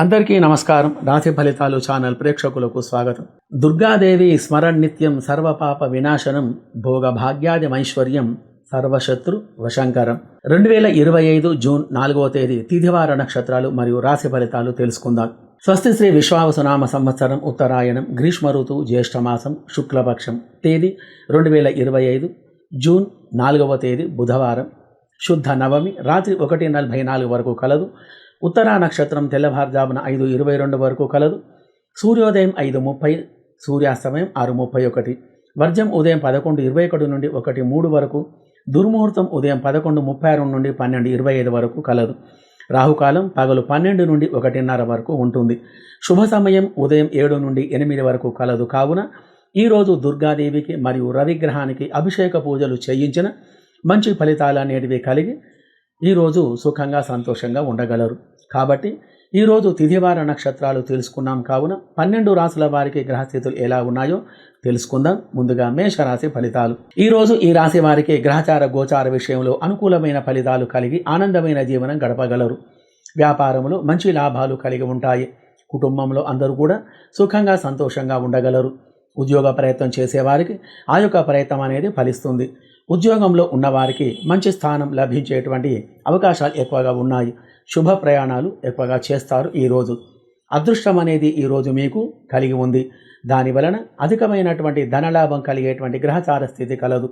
అందరికీ నమస్కారం. రాశి ఫలితాలు ఛానల్ ప్రేక్షకులకు స్వాగతం. దుర్గాదేవి స్మరణ్ నిత్యం సర్వపాప వినాశనం భోగభాగ్యాది ఐశ్వర్యం సర్వశత్రు వశంకరం. రెండు వేల ఇరవై ఐదు జూన్ నాలుగవ తేదీ తిథివార నక్షత్రాలు మరియు రాశి ఫలితాలు తెలుసుకుందాం. స్వస్తి శ్రీ విశ్వావసునామ సంవత్సరం ఉత్తరాయణం గ్రీష్మ ఋతువు జ్యేష్ఠమాసం శుక్లపక్షం. తేదీ రెండు వేల ఇరవై ఐదు జూన్ నాలుగవ తేదీ బుధవారం. శుద్ధ నవమి రాత్రి ఒకటి నలభై నాలుగు వరకు కలదు. ఉత్తరా నక్షత్రం తెల్లవారుజామున ఐదు ఇరవై రెండు వరకు కలదు. సూర్యోదయం ఐదు ముప్పై సూర్యాస్తమయం ఆరు ముప్పై ఒకటి. వర్జం ఉదయం పదకొండు ఇరవై ఒకటి నుండి ఒకటి మూడు వరకు. దుర్ముహూర్తం ఉదయం పదకొండు ముప్పై రెండు నుండి పన్నెండు ఇరవై ఐదు వరకు కలదు. రాహుకాలం పగలు పన్నెండు నుండి ఒకటిన్నర వరకు ఉంటుంది. శుభ సమయం ఉదయం ఏడు నుండి ఎనిమిది వరకు కలదు కావున ఈరోజు దుర్గాదేవికి మరియు రవిగ్రహానికి అభిషేక పూజలు చేయించిన మంచి ఫలితాలు అనేటివి కలిగి ఈరోజు సుఖంగా సంతోషంగా ఉండగలరు. కాబట్టి ఈరోజు తిథివార నక్షత్రాలు తెలుసుకున్నాం కావున పన్నెండు రాసుల వారికి గ్రహస్థితులు ఎలా ఉన్నాయో తెలుసుకుందాం. ముందుగా మేషరాశి ఫలితాలు. ఈరోజు ఈ రాశి వారికి గ్రహచార గోచార విషయంలో అనుకూలమైన ఫలితాలు కలిగి ఆనందమైన జీవనం గడపగలరు. వ్యాపారంలో మంచి లాభాలు కలిగి ఉంటాయి. కుటుంబంలో అందరూ కూడా సుఖంగా సంతోషంగా ఉండగలరు. ఉద్యోగ ప్రయత్నం చేసేవారికి ఆ యొక్క ప్రయత్నం అనేది ఫలిస్తుంది. ఉద్యోగంలో ఉన్నవారికి మంచి స్థానం లభించేటువంటి అవకాశాలు ఎక్కువగా ఉన్నాయి. శుభ ప్రయాణాలు ఎక్కువగా చేస్తారు ఈరోజు అదృష్టం అనేది ఈరోజు మీకు కలిగి ఉంది. దాని వలన అధికమైనటువంటి ధనలాభం కలిగేటువంటి గ్రహచార స్థితి కలదు.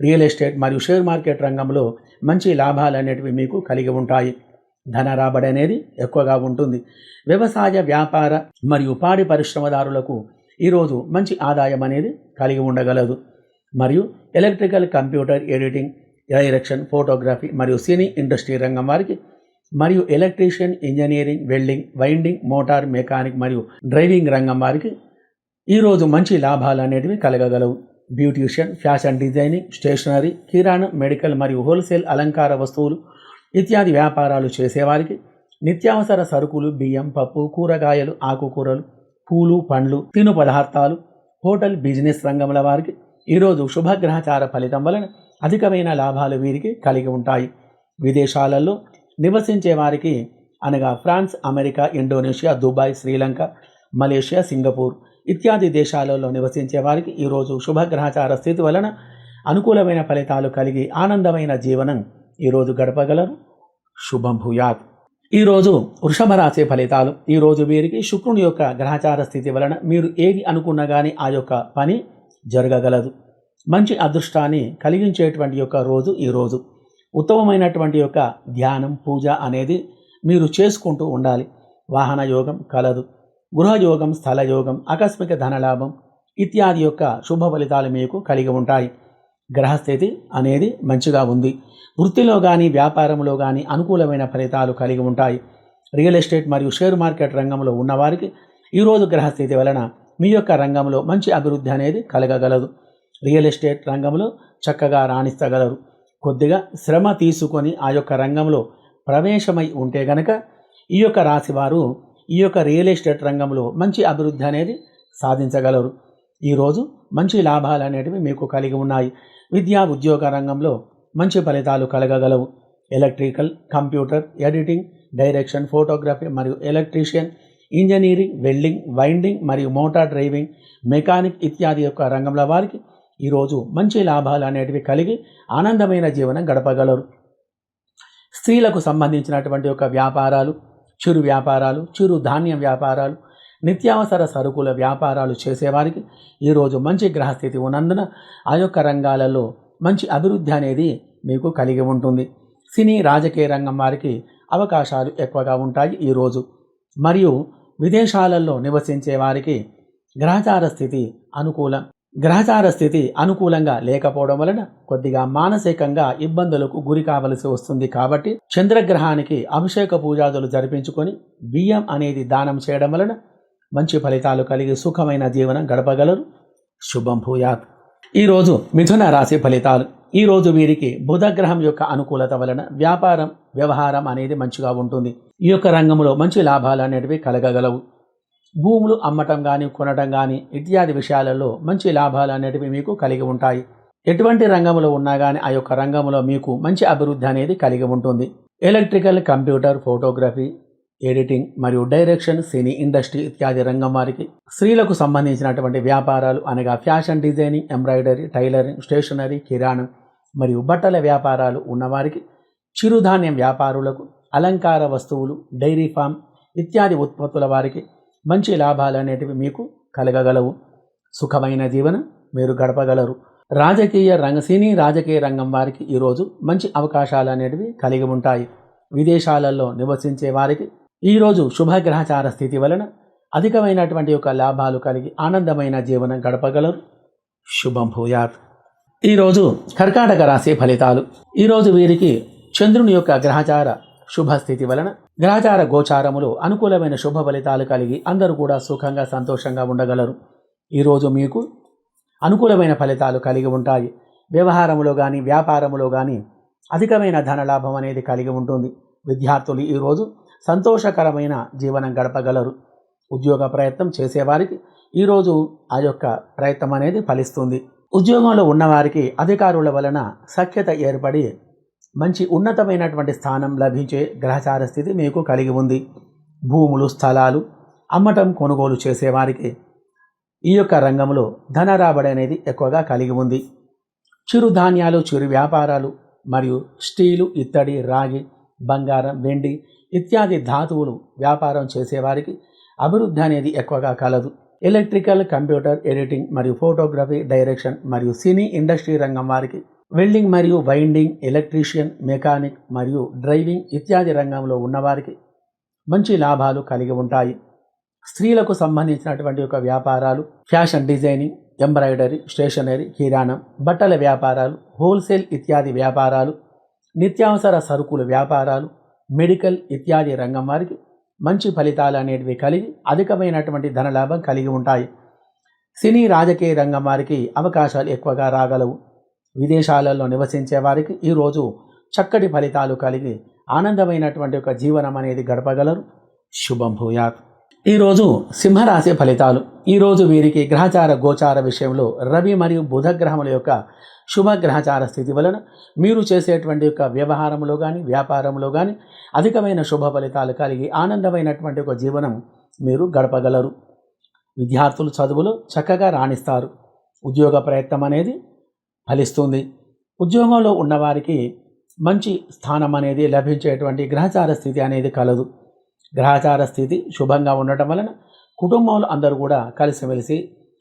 రియల్ ఎస్టేట్ మరియు షేర్ మార్కెట్ రంగంలో మంచి లాభాలు అనేటివి మీకు కలిగి ఉంటాయి. ధన రాబడి అనేది ఎక్కువగా ఉంటుంది. వ్యవసాయ వ్యాపార మరియు పాడి పరిశ్రమదారులకు ఈరోజు మంచి ఆదాయం అనేది కలిగి ఉండగలదు. మరియు electrical computer editing direction photography మరియు సినీ ఇండస్ట్రీ రంగం వారికి మరియు electrician engineering welding winding motor mechanic మరియు డ్రైవింగ్ రంగం వారికి ఈరోజు మంచి లాభాలు అనేటివి కలగగలవు. బ్యూటీషియన్ ఫ్యాషన్ డిజైనింగ్ స్టేషనరీ కిరాణం మెడికల్ మరియు హోల్సేల్ అలంకార వస్తువులు ఇత్యాది వ్యాపారాలు చేసేవారికి నిత్యావసర సరుకులు బియ్యం పప్పు కూరగాయలు ఆకుకూరలు పూలు పండ్లు తిను పదార్థాలు హోటల్ బిజినెస్ రంగముల వారికి ఈరోజు శుభగ్రహచార ఫలితం వలన అధికమైన లాభాలు వీరికి కలిగి ఉంటాయి. విదేశాలలో నివసించే వారికి అనగా France America Indonesia Dubai Sri Lanka Malaysia Singapore ఇత్యాది దేశాలలో నివసించే వారికి ఈరోజు శుభగ్రహచార స్థితి వలన అనుకూలమైన ఫలితాలు కలిగి ఆనందమైన జీవనం ఈరోజు గడపగలరు. శుభం భూయాత్. ఈరోజు వృషభ రాశి ఫలితాలు. ఈరోజు వీరికి శుక్రుని యొక్క గ్రహచార స్థితి వలన మీరు ఏది అనుకున్నా కానీ ఆ యొక్క పని జరగగలదు. మంచి అదృష్టాన్ని కలిగించేటువంటి యొక్క రోజు ఈరోజు ఉత్తమమైనటువంటి యొక్క ధ్యానం పూజ అనేది మీరు చేసుకుంటూ ఉండాలి. వాహన యోగం కలదు. గృహయోగం స్థలయోగం ఆకస్మిక ధనలాభం ఇత్యాది యొక్క శుభ ఫలితాలు మీకు కలిగి ఉంటాయి. గ్రహస్థితి అనేది మంచిగా ఉంది. వృత్తిలో కానీ వ్యాపారంలో కానీ అనుకూలమైన ఫలితాలు కలిగి ఉంటాయి. రియల్ ఎస్టేట్ మరియు షేర్ మార్కెట్ రంగంలో ఉన్నవారికి ఈరోజు గ్రహస్థితి వలన మీ యొక్క రంగంలో మంచి అభివృద్ధి అనేది కలగగలదు. రియల్ ఎస్టేట్ రంగంలో చక్కగా రాణిస్తగలరు. కొద్దిగా శ్రమ తీసుకొని ఆ యొక్క రంగంలో ప్రవేశమై ఉంటే గనక ఈ యొక్క రాశివారు ఈ యొక్క రియల్ ఎస్టేట్ రంగంలో మంచి అభివృద్ధి అనేది సాధించగలరు. ఈరోజు మంచి లాభాలు అనేటివి మీకు కలిగి ఉన్నాయి. విద్యా ఉద్యోగ రంగంలో మంచి ఫలితాలు కలగగలవు. Electrical computer editing direction photography మరియు ఎలక్ట్రీషియన్ ఇంజనీరింగ్ వెల్డింగ్ వైండింగ్ మరియు మోటార్ డ్రైవింగ్ మెకానిక్ ఇత్యాది యొక్క రంగంలో వారికి ఈరోజు మంచి లాభాలు అనేటివి కలిగి ఆనందమైన జీవనం గడపగలరు. స్త్రీలకు సంబంధించినటువంటి యొక్క వ్యాపారాలు చిరు వ్యాపారాలు చిరు ధాన్యం వ్యాపారాలు నిత్యావసర సరుకుల వ్యాపారాలు చేసేవారికి ఈరోజు మంచి గ్రహస్థితి ఉన్నందున ఆ యొక్క రంగాలలో మంచి అభివృద్ధి అనేది మీకు కలిగి ఉంటుంది. సినీ రాజకీయ రంగం వారికి అవకాశాలు ఎక్కువగా ఉంటాయి ఈరోజు. మరియు విదేశాలలో నివసించే వారికి గ్రహచార స్థితి అనుకూలం. గ్రహచార స్థితి అనుకూలంగా లేకపోవడం వలన కొద్దిగా మానసికంగా ఇబ్బందులకు గురి కావలసి వస్తుంది కాబట్టి చంద్రగ్రహానికి అభిషేక పూజాదులు జరిపించుకొని బియ్యం అనేది దానం చేయడం వలన మంచి ఫలితాలు కలిగి సుఖమైన జీవనం గడపగలరు. శుభం భూయాత్. ఈరోజు మిథున రాశి ఫలితాలు. ఈరోజు వీరికి బుధగ్రహం యొక్క అనుకూలత వలన వ్యాపారం వ్యవహారం అనేది మంచిగా ఉంటుంది. ఈ యొక్క రంగంలో మంచి లాభాలు అనేటివి కలగగలవు. భూములు అమ్మటం కానీ కొనటం కానీ ఇత్యాది విషయాలలో మంచి లాభాలు అనేటివి మీకు కలిగి ఉంటాయి. ఎటువంటి రంగంలో ఉన్నా కానీ ఆ యొక్క రంగంలో మీకు మంచి అభివృద్ధి అనేది కలిగి ఉంటుంది. ఎలక్ట్రికల్ కంప్యూటర్ ఫోటోగ్రఫీ ఎడిటింగ్ మరియు డైరెక్షన్ సినీ ఇండస్ట్రీ ఇత్యాది రంగం వారికి స్త్రీలకు సంబంధించినటువంటి వ్యాపారాలు అనగా fashion designing embroidery tailoring stationery కిరాణం మరియు బట్టల వ్యాపారాలు ఉన్నవారికి చిరుధాన్యం వ్యాపారులకు అలంకార వస్తువులు డైరీ ఫామ్ ఇత్యాది ఉత్పత్తుల వారికి మంచి లాభాలు అనేటివి మీకు కలగగలవు. సుఖమైన జీవనం మీరు గడపగలరు. రాజకీయ రంగ సినీ రాజకీయ రంగం వారికి ఈరోజు మంచి అవకాశాలు అనేటివి కలిగి ఉంటాయి. విదేశాలలో నివసించే వారికి ఈరోజు శుభగ్రహచార స్థితి వలన అధికమైనటువంటి యొక్క లాభాలు కలిగి ఆనందమైన జీవనం గడపగలరు. శుభం భూయాత్. ఈరోజు కర్కాటక రాశి ఫలితాలు. ఈరోజు వీరికి చంద్రుని యొక్క గ్రహచార శుభస్థితి వలన. గ్రహచార గోచారములు అనుకూలమైన శుభ ఫలితాలు కలిగి అందరూ కూడా సుఖంగా సంతోషంగా ఉండగలరు. ఈరోజు మీకు అనుకూలమైన ఫలితాలు కలిగి ఉంటాయి. వ్యవహారములో కానీ వ్యాపారములో కానీ అధికమైన ధనలాభం అనేది కలిగి ఉంటుంది. విద్యార్థులు ఈరోజు సంతోషకరమైన జీవనం గడపగలరు. ఉద్యోగ ప్రయత్నం చేసేవారికి ఈరోజు ఆ యొక్క ప్రయత్నం అనేది ఫలిస్తుంది. ఉద్యోగంలో ఉన్నవారికి అధికారుల వలన సఖ్యత ఏర్పడి మంచి ఉన్నతమైనటువంటి స్థానం లభించే గ్రహచార స్థితి మీకు కలిగి ఉంది. భూములు స్థలాలు అమ్మటం కొనుగోలు చేసేవారికి ఈ యొక్క రంగంలో ధన రాబడి అనేది ఎక్కువగా కలిగి ఉంది. చిరుధాన్యాలు చిరు వ్యాపారాలు మరియు స్టీలు ఇత్తడి రాగి బంగారం వెండి ఇత్యాది ధాతువులు వ్యాపారం చేసేవారికి అభివృద్ధి అనేది ఎక్కువగా కలదు. ఎలక్ట్రికల్ కంప్యూటర్ ఎడిటింగ్ మరియు ఫోటోగ్రఫీ డైరెక్షన్ మరియు సినీ ఇండస్ట్రీ రంగం వారికి వెల్డింగ్ మరియు వైండింగ్ ఎలక్ట్రీషియన్ మెకానిక్ మరియు డ్రైవింగ్ ఇత్యాది రంగంలో ఉన్నవారికి మంచి లాభాలు కలిగి ఉంటాయి. స్త్రీలకు సంబంధించినటువంటి ఒక వ్యాపారాలు ఫ్యాషన్ డిజైనింగ్ ఎంబ్రాయిడరీ స్టేషనరీ కిరాణం బట్టల వ్యాపారాలు హోల్సేల్ ఇత్యాది వ్యాపారాలు నిత్యావసర సరుకుల వ్యాపారాలు మెడికల్ ఇత్యాది రంగం వారికి మంచి ఫలితాలు అనేటివి కలిగి అధికమైనటువంటి ధనలాభం కలిగి ఉంటాయి. సినీ రాజకీయ రంగం వారికి అవకాశాలు ఎక్కువగా రాగలవు. విదేశాలలో నివసించే వారికి ఈరోజు చక్కటి ఫలితాలు కలిగి ఆనందమైనటువంటి ఒక జీవనం అనేది గడపగలరు. శుభం భూయాత్. ఈరోజు సింహరాశి ఫలితాలు. ఈరోజు వీరికి గ్రహచార గోచార విషయంలో రవి మరియు బుధ గ్రహముల యొక్క శుభ గ్రహచార స్థితి వలన మీరు చేసేటువంటి యొక్క వ్యవహారంలో కానీ వ్యాపారంలో కానీ అధికమైన శుభ ఫలితాలు కలిగి ఆనందమైనటువంటి ఒక జీవనం మీరు గడపగలరు. విద్యార్థులు చదువులు చక్కగా రాణిస్తారు. ఉద్యోగ ప్రయత్నం అనేది ఫలిస్తుంది. ఉద్యోగంలో ఉన్నవారికి మంచి స్థానం అనేది లభించేటువంటి గ్రహచార స్థితి అనేది కలదు. గ్రహచార స్థితి శుభంగా ఉండటం వలన కుటుంబంలో అందరూ కూడా కలిసిమెలిసి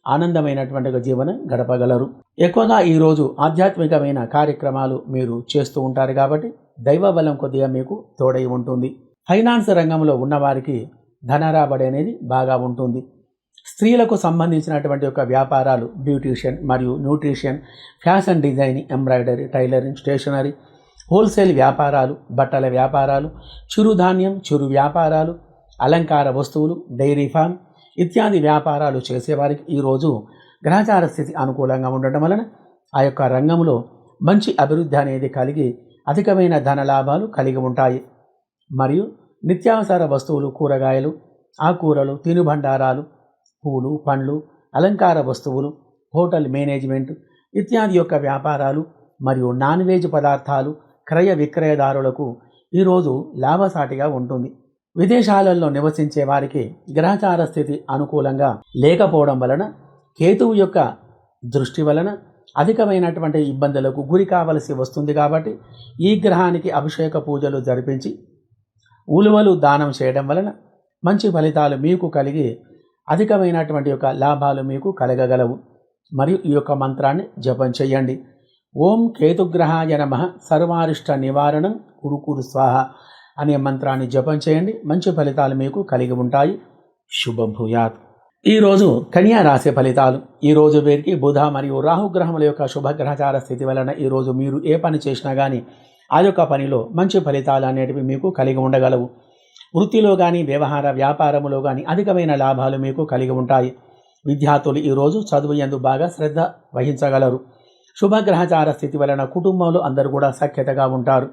ఆనందమైనటువంటి ఒక జీవనం గడపగలరు. ఎక్కువగా ఈరోజు ఆధ్యాత్మికమైన కార్యక్రమాలు మీరు చేస్తూ ఉంటారు కాబట్టి దైవ బలం కొద్దిగా మీకు తోడై ఉంటుంది. ఫైనాన్స్ రంగంలో ఉన్నవారికి ధన రాబడి అనేది బాగా ఉంటుంది. స్త్రీలకు సంబంధించినటువంటి ఒక వ్యాపారాలు బ్యూటీషియన్ మరియు nutrition fashion designing embroidery tailoring stationery wholesale వ్యాపారాలు బట్టల వ్యాపారాలు చిరుధాన్యం చిరు వ్యాపారాలు అలంకార వస్తువులు డైరీ ఫామ్ ఇత్యాది వ్యాపారాలు చేసేవారికి ఈరోజు గ్రహచార స్థితి అనుకూలంగా ఉండటం వలన ఆ యొక్క రంగంలో మంచి అభివృద్ధి అనేది కలిగి అధికమైన ధన లాభాలు కలిగి ఉంటాయి. మరియు నిత్యావసర వస్తువులు కూరగాయలు ఆకూరలు తినుబండారాలు పూలు పండ్లు అలంకార వస్తువులు హోటల్ మేనేజ్మెంట్ ఇత్యాది యొక్క వ్యాపారాలు మరియు నాన్ వెజ్ పదార్థాలు క్రయ విక్రయదారులకు ఈరోజు లాభసాటిగా ఉంటుంది. విదేశాలలో నివసించే వారికి గ్రహచార స్థితి అనుకూలంగా లేకపోవడం వలన కేతువు యొక్క దృష్టి వలన అధికమైనటువంటి ఇబ్బందులకు గురి కావలసి వస్తుంది కాబట్టి ఈ గ్రహానికి అభిషేక పూజలు జరిపించి ఉలువలు దానం చేయడం వలన మంచి ఫలితాలు మీకు కలిగి అధికమైనటువంటి యొక్క లాభాలు మీకు కలగగలవు. మరియు ఈ యొక్క మంత్రాన్ని జపం చేయండి. ఓం కేతుగ్రహాయ నమ. సర్వారిష్ట నివారణం. కురుకురు స్వాహ అనే మంత్రాన్ని జపం చేయండి. మంచి ఫలితాలు మీకు కలిగి ఉంటాయి. శుభభూయాత్ ఈరోజు కన్యా రాశి ఫలితాలు. ఈరోజు వీరికి బుధ మరియు రాహుగ్రహముల యొక్క శుభగ్రహచార స్థితి వలన ఈరోజు మీరు ఏ పని చేసినా కానీ ఆ యొక్క పనిలో మంచి ఫలితాలు అనేటివి మీకు కలిగి ఉండగలవు. వృత్తిలో కానీ వ్యవహార వ్యాపారములో కానీ అధికమైన లాభాలు మీకు కలిగి ఉంటాయి. విద్యార్థులు ఈరోజు చదువు ఎందు బాగా శ్రద్ధ వహించగలరు. శుభగ్రహచార స్థితి వలన కుటుంబంలో అందరూ కూడా సఖ్యతగా ఉంటారు.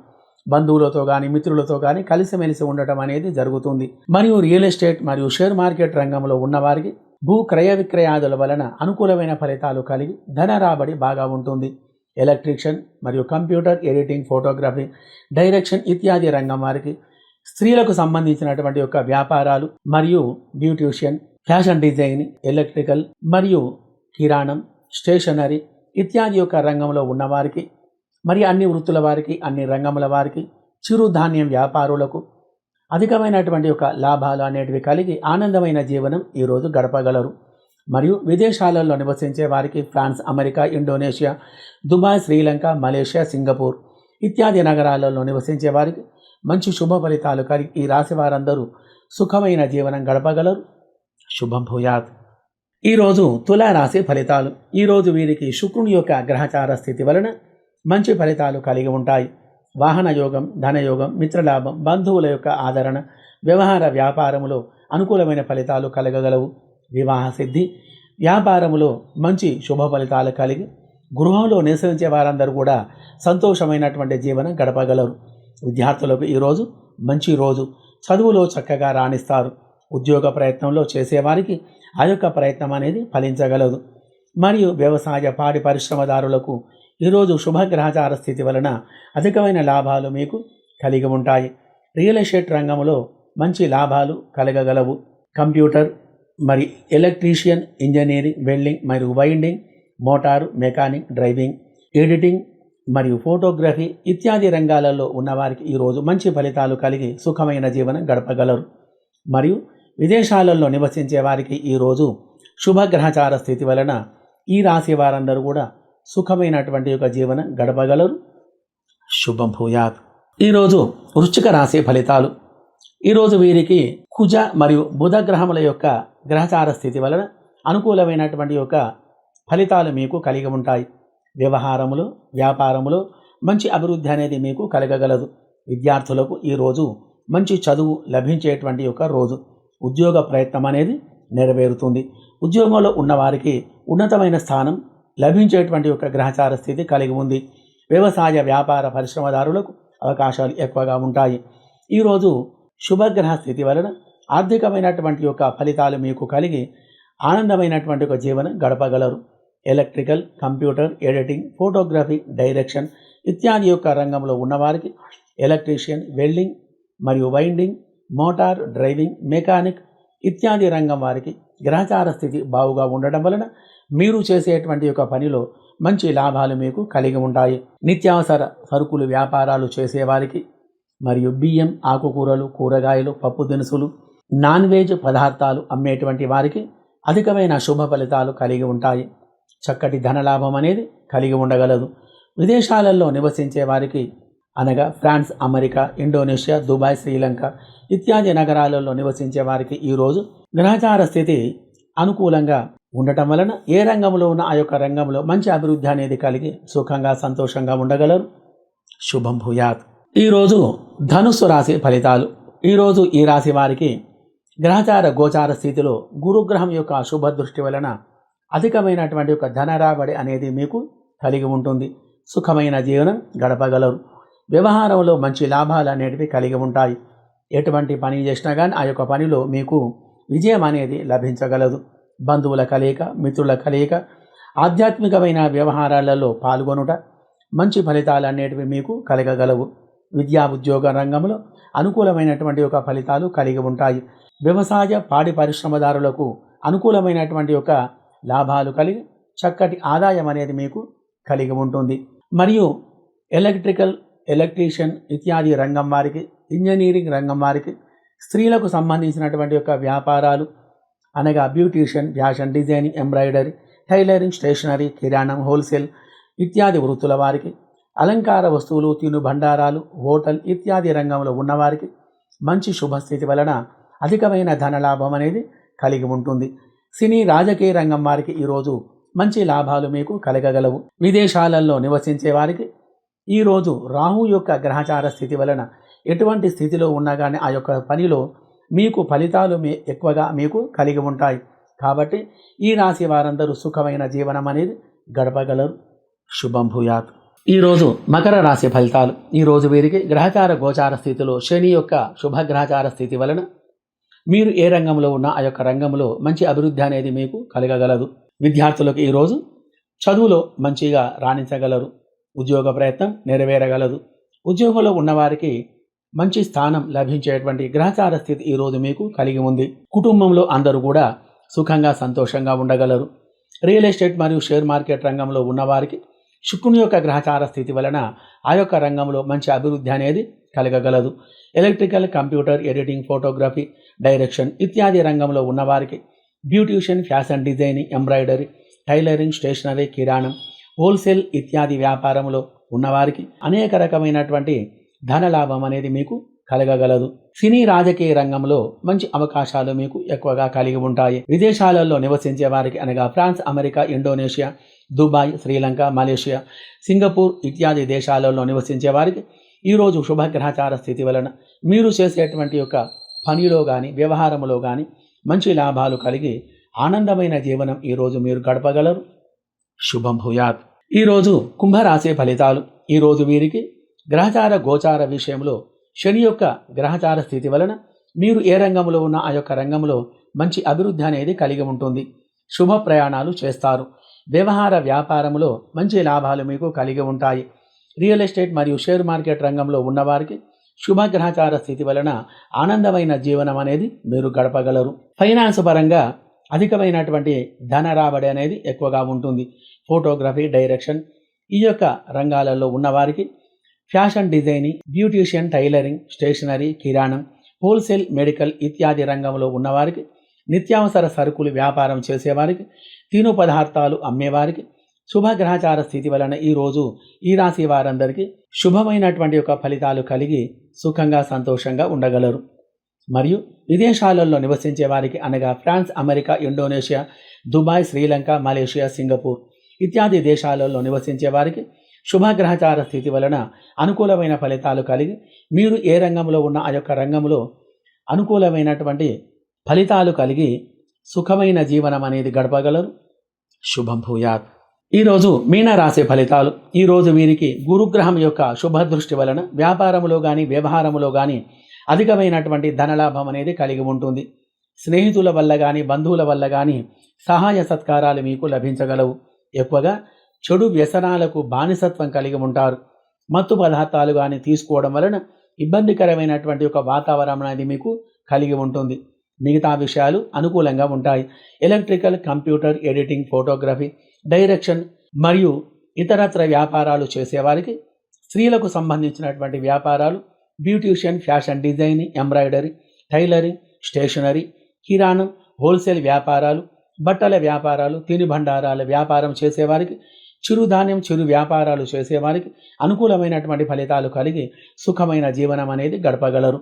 బంధువులతో కానీ మిత్రులతో కానీ కలిసిమెలిసి ఉండటం అనేది జరుగుతుంది. మరియు రియల్ ఎస్టేట్ మరియు షేర్ మార్కెట్ రంగంలో ఉన్నవారికి భూ క్రయ విక్రయాదుల వలన అనుకూలమైన ఫలితాలు కలిగి ధన రాబడి బాగా ఉంటుంది. ఎలక్ట్రీషియన్ మరియు కంప్యూటర్ ఎడిటింగ్ ఫోటోగ్రఫీ డైరెక్షన్ ఇత్యాది రంగం వారికి స్త్రీలకు సంబంధించినటువంటి యొక్క వ్యాపారాలు మరియు బ్యూటిషియన్ ఫ్యాషన్ డిజైన్ ఎలక్ట్రికల్ మరియు కిరాణం స్టేషనరీ ఇత్యాది యొక్క రంగంలో ఉన్నవారికి మరి అన్ని వృత్తుల వారికి అన్ని రంగముల వారికి చిరుధాన్యం వ్యాపారులకు అధికమైనటువంటి యొక్క లాభాలు అనేటివి కలిగి ఆనందమైన జీవనం ఈరోజు గడపగలరు. మరియు విదేశాలలో నివసించే వారికి France America Indonesia Dubai Sri Lanka Malaysia Singapore ఇత్యాది నగరాలలో నివసించే వారికి మంచి శుభ ఫలితాలు కలిగి ఈ రాశి వారందరూ సుఖమైన జీవనం గడపగలరు. శుభం భూయాత్. ఈరోజు తులారాశి ఫలితాలు. ఈరోజు వీరికి శుక్రుని యొక్క గ్రహచార స్థితి వలన మంచి ఫలితాలు కలిగి ఉంటాయి. వాహన యోగం ధనయోగం మిత్రలాభం బంధువుల యొక్క ఆదరణ వ్యవహార వ్యాపారములో అనుకూలమైన ఫలితాలు కలగగలవు. వివాహ సిద్ధి. వ్యాపారములో మంచి శుభ ఫలితాలు కలిగి గృహంలో నివసించే వారందరూ కూడా సంతోషమైనటువంటి జీవనం గడపగలరు. విద్యార్థులకు ఈరోజు మంచి రోజు. చదువులో చక్కగా రాణిస్తారు. ఉద్యోగ ప్రయత్నంలో చేసేవారికి ఆ యొక్క ప్రయత్నం అనేది ఫలించగలదు. మరియు వ్యవసాయ పాడి పరిశ్రమదారులకు ఈరోజు శుభగ్రహచార స్థితి వలన అధికమైన లాభాలు మీకు కలిగి ఉంటాయి. రియల్ ఎస్టేట్ రంగంలో మంచి లాభాలు కలగగలవు. కంప్యూటర్ మరి ఎలక్ట్రీషియన్ ఇంజనీరింగ్ వెల్డింగ్ మరియు winding motor mechanic driving editing మరియు ఫోటోగ్రఫీ ఇత్యాది రంగాలలో ఉన్నవారికి ఈరోజు మంచి ఫలితాలు కలిగి సుఖమైన జీవనం గడపగలరు. మరియు విదేశాలలో నివసించే వారికి ఈరోజు శుభగ్రహచార స్థితి వలన ఈ రాశి వారందరూ కూడా సుఖమైనటువంటి యొక్క జీవనం గడపగలరు. శుభం భూయాత్. ఈరోజు వృశ్చిక రాశి ఫలితాలు. ఈరోజు వీరికి కుజ మరియు బుధ గ్రహముల యొక్క గ్రహచార స్థితి వలన అనుకూలమైనటువంటి యొక్క ఫలితాలు మీకు కలిగి ఉంటాయి. వ్యవహారములు వ్యాపారములో మంచి అభివృద్ధి అనేది మీకు కలగగలదు. విద్యార్థులకు ఈరోజు మంచి చదువు లభించేటువంటి ఒక రోజు. ఉద్యోగ ప్రయత్నం అనేది నెరవేరుతుంది. ఉద్యోగంలో ఉన్నవారికి ఉన్నతమైన స్థానం లభించేటువంటి యొక్క గ్రహచార స్థితి కలిగి ఉంది. వ్యవసాయ వ్యాపార పరిశ్రమదారులకు అవకాశాలు ఎక్కువగా ఉంటాయి. ఈరోజు శుభగ్రహ స్థితి వలన ఆర్థికమైనటువంటి యొక్క ఫలితాలు మీకు కలిగి ఆనందమైనటువంటి ఒక జీవనం గడపగలరు. Electrical computer editing photography direction ఇత్యాది యొక్క రంగంలో ఉన్నవారికి ఎలక్ట్రీషియన్ వెల్డింగ్ మరియు వైండింగ్ మోటార్ డ్రైవింగ్ మెకానిక్ ఇత్యాది రంగం వారికి గ్రహచార స్థితి బావుగా ఉండడం వలన మీరు చేసేటువంటి యొక్క పనిలో మంచి లాభాలు మీకు కలిగి ఉంటాయి. నిత్యావసర సరుకులు వ్యాపారాలు చేసేవారికి మరియు బియ్యం ఆకుకూరలు కూరగాయలు పప్పు దినుసులు నాన్ వెజ్ పదార్థాలు అమ్మేటువంటి వారికి అధికమైన శుభ ఫలితాలు కలిగి ఉంటాయి. చక్కటి ధనలాభం అనేది కలిగి ఉండగలదు. విదేశాలలో నివసించే వారికి అనగా France America Indonesia Dubai Sri Lanka ఇత్యాది నగరాలలో నివసించే వారికి ఈరోజు గ్రహచార స్థితి అనుకూలంగా ఉండటం వలన ఏ రంగంలో ఉన్న ఆ యొక్క రంగంలో మంచి అభివృద్ధి అనేది కలిగి సుఖంగా సంతోషంగా ఉండగలరు. శుభం భూయాత్. ఈరోజు ధనుస్సు రాశి ఫలితాలు. ఈరోజు ఈ రాశి వారికి గ్రహచార గోచార స్థితిలో గురుగ్రహం యొక్క శుభ దృష్టి వలన అధికమైనటువంటి ఒక ధన రాబడి అనేది మీకు కలిగి ఉంటుంది. సుఖమైన జీవనం గడపగలరు. వ్యవహారంలో మంచి లాభాలు అనేటివి కలిగి ఉంటాయి. ఎటువంటి పని చేసినా కానీ ఆ యొక్క పనిలో మీకు విజయం అనేది లభించగలదు. బంధువుల కలయిక మిత్రుల కలయిక ఆధ్యాత్మికమైన వ్యవహారాలలో పాల్గొనుట మంచి ఫలితాలు అనేటివి మీకు కలగగలవు. విద్యా ఉద్యోగ రంగంలో అనుకూలమైనటువంటి ఒక ఫలితాలు కలిగి ఉంటాయి. వ్యవసాయ పాడి పరిశ్రమదారులకు అనుకూలమైనటువంటి ఒక లాభాలు కలిగి చక్కటి ఆదాయం అనేది మీకు కలిగి ఉంటుంది. మరియు ఎలక్ట్రికల్ ఎలక్ట్రీషియన్ ఇత్యాది రంగం వారికి ఇంజనీరింగ్ రంగం వారికి స్త్రీలకు సంబంధించినటువంటి యొక్క వ్యాపారాలు అనగా beautician fashion designing embroidery tailoring stationery కిరాణం హోల్సేల్ ఇత్యాది వృత్తుల వారికి అలంకార వస్తువులు తిను బండారాలు హోటల్ ఇత్యాది రంగంలో ఉన్నవారికి మంచి శుభస్థితి వలన అధికమైన ధనలాభం అనేది కలిగి ఉంటుంది. సినీ రాజకీయ రంగం వారికి ఈరోజు మంచి లాభాలు మీకు కలగగలవు. విదేశాలలో నివసించే వారికి ఈరోజు రాహు యొక్క గ్రహచార స్థితి వలన ఎటువంటి స్థితిలో ఉన్నా కానీ ఆ యొక్క పనిలో మీకు ఫలితాలు మీ ఎక్కువగా మీకు కలిగి ఉంటాయి. కాబట్టి ఈ రాశి వారందరూ సుఖమైన జీవనం అనేది గడపగలరు. శుభం భూయాత్. ఈరోజు మకర రాశి ఫలితాలు. ఈరోజు వీరికి గ్రహచార గోచార స్థితిలో శని యొక్క శుభగ్రహచార స్థితి వలన మీరు ఏ రంగంలో ఉన్నా ఆ యొక్క రంగంలో మంచి అభివృద్ధి అనేది మీకు కలగగలదు. విద్యార్థులకు ఈరోజు చదువులో మంచిగా రాణించగలరు. ఉద్యోగ ప్రయత్నం నెరవేరగలదు. ఉద్యోగంలో ఉన్నవారికి మంచి స్థానం లభించేటువంటి గ్రహచార స్థితి ఈరోజు మీకు కలిగి ఉంది. కుటుంబంలో అందరూ కూడా సుఖంగా సంతోషంగా ఉండగలరు. రియల్ ఎస్టేట్ మరియు షేర్ మార్కెట్ రంగంలో ఉన్నవారికి శుక్రుని యొక్క గ్రహచార స్థితి వలన ఆ యొక్క రంగంలో మంచి అభివృద్ధి అనేది కలగగలదు. Electrical computer editing photography direction ఇత్యాది రంగంలో ఉన్నవారికి beautician fashion designing embroidery tailoring stationery కిరాణం హోల్సేల్ ఇత్యాది వ్యాపారంలో ఉన్నవారికి అనేక రకమైనటువంటి ధన లాభం అనేది మీకు కలగగలదు. సినీ రాజకీయ రంగంలో మంచి అవకాశాలు మీకు ఎక్కువగా కలిగి ఉంటాయి. విదేశాలలో నివసించే వారికి అనగా France America Indonesia Dubai Sri Lanka Malaysia Singapore ఇత్యాది దేశాలలో నివసించే వారికి ఈరోజు శుభగ్రహచార స్థితి వలన మీరు చేసేటువంటి యొక్క పనిలో కానీ వ్యవహారంలో కానీ మంచి లాభాలు కలిగి ఆనందమైన జీవనం ఈరోజు మీరు గడపగలరు. శుభం భూయాత్. ఈరోజు కుంభరాశి ఫలితాలు. ఈరోజు వీరికి గ్రహచార గోచార విషయంలో శని యొక్క గ్రహచార స్థితి వలన మీరు ఏ రంగంలో ఉన్న ఆ యొక్క రంగంలో మంచి అభివృద్ధి అనేది కలిగి ఉంటుంది. శుభ ప్రయాణాలు చేస్తారు. వ్యవహార వ్యాపారంలో మంచి లాభాలు మీకు కలిగి ఉంటాయి. రియల్ ఎస్టేట్ మరియు షేర్ మార్కెట్ రంగంలో ఉన్నవారికి శుభగ్రహచార స్థితి వలన ఆనందమైన జీవనం అనేది మీరు గడపగలరు. ఫైనాన్స్ పరంగా అధికమైనటువంటి ధన రాబడి అనేది ఎక్కువగా ఉంటుంది. ఫోటోగ్రఫీ డైరెక్షన్ ఈ యొక్క రంగాలలో ఉన్నవారికి fashion designing beautician tailoring stationery కిరాణం హోల్సేల్ మెడికల్ ఇత్యాది రంగంలో ఉన్నవారికి నిత్యావసర సరుకులు వ్యాపారం చేసేవారికి తిను పదార్థాలు అమ్మేవారికి శుభగ్రహచార స్థితి వలన ఈరోజు ఈ రాశి వారందరికీ శుభమైనటువంటి యొక్క ఫలితాలు కలిగి సుఖంగా సంతోషంగా ఉండగలరు. మరియు విదేశాలలో నివసించే వారికి అనగా France America Indonesia Dubai Sri Lanka Malaysia Singapore ఇత్యాది దేశాలలో నివసించే వారికి శుభగ్రహచార స్థితి వలన అనుకూలమైన ఫలితాలు కలిగి మీరు ఏ రంగంలో ఉన్న ఆ యొక్క రంగంలో అనుకూలమైనటువంటి ఫలితాలు కలిగి సుఖమైన జీవనం అనేది గడపగలరు. శుభం భూయాత్. ఈరోజు మీనరాశి ఫలితాలు. ఈరోజు వీరికి గురుగ్రహం యొక్క శుభదృష్టి వలన వ్యాపారములో కానీ వ్యవహారములో కానీ అధికమైనటువంటి ధనలాభం అనేది కలిగి ఉంటుంది. స్నేహితుల వల్ల కానీ బంధువుల వల్ల కానీ సహాయ సత్కారాలు మీకు లభించగలవు. ఎక్కువగా చెడు వ్యసనాలకు బానిసత్వం కలిగి ఉంటారు. మత్తు పదార్థాలు కానీ తీసుకోవడం వలన ఇబ్బందికరమైనటువంటి ఒక వాతావరణం అనేది మీకు కలిగి ఉంటుంది. మిగతా విషయాలు అనుకూలంగా ఉంటాయి. Electrical computer editing photography direction మరియు ఇతరత్ర వ్యాపారాలు చేసేవారికి స్త్రీలకు సంబంధించినటువంటి వ్యాపారాలు beautician fashion designing embroidery tailoring stationery కిరాణం హోల్సేల్ వ్యాపారాలు బట్టల వ్యాపారాలు తినుబండారాల వ్యాపారం చేసేవారికి చిరుధాన్యం చిరు వ్యాపారాలు చేసేవారికి అనుకూలమైనటువంటి ఫలితాలు కలిగి సుఖమైన జీవనం అనేది గడపగలరు.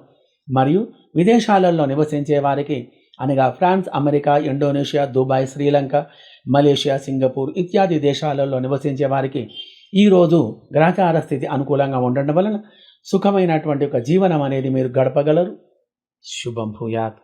మరియు విదేశాలలో నివసించే వారికి అనగా France America Indonesia Dubai Sri Lanka Malaysia Singapore ఇత్యాది దేశాలలో నివసించే వారికి ఈరోజు గ్రహచార స్థితి అనుకూలంగా ఉండడం వలన సుఖమైనటువంటి ఒక జీవనం అనేది మీరు గడపగలరు. శుభం భూయాత్.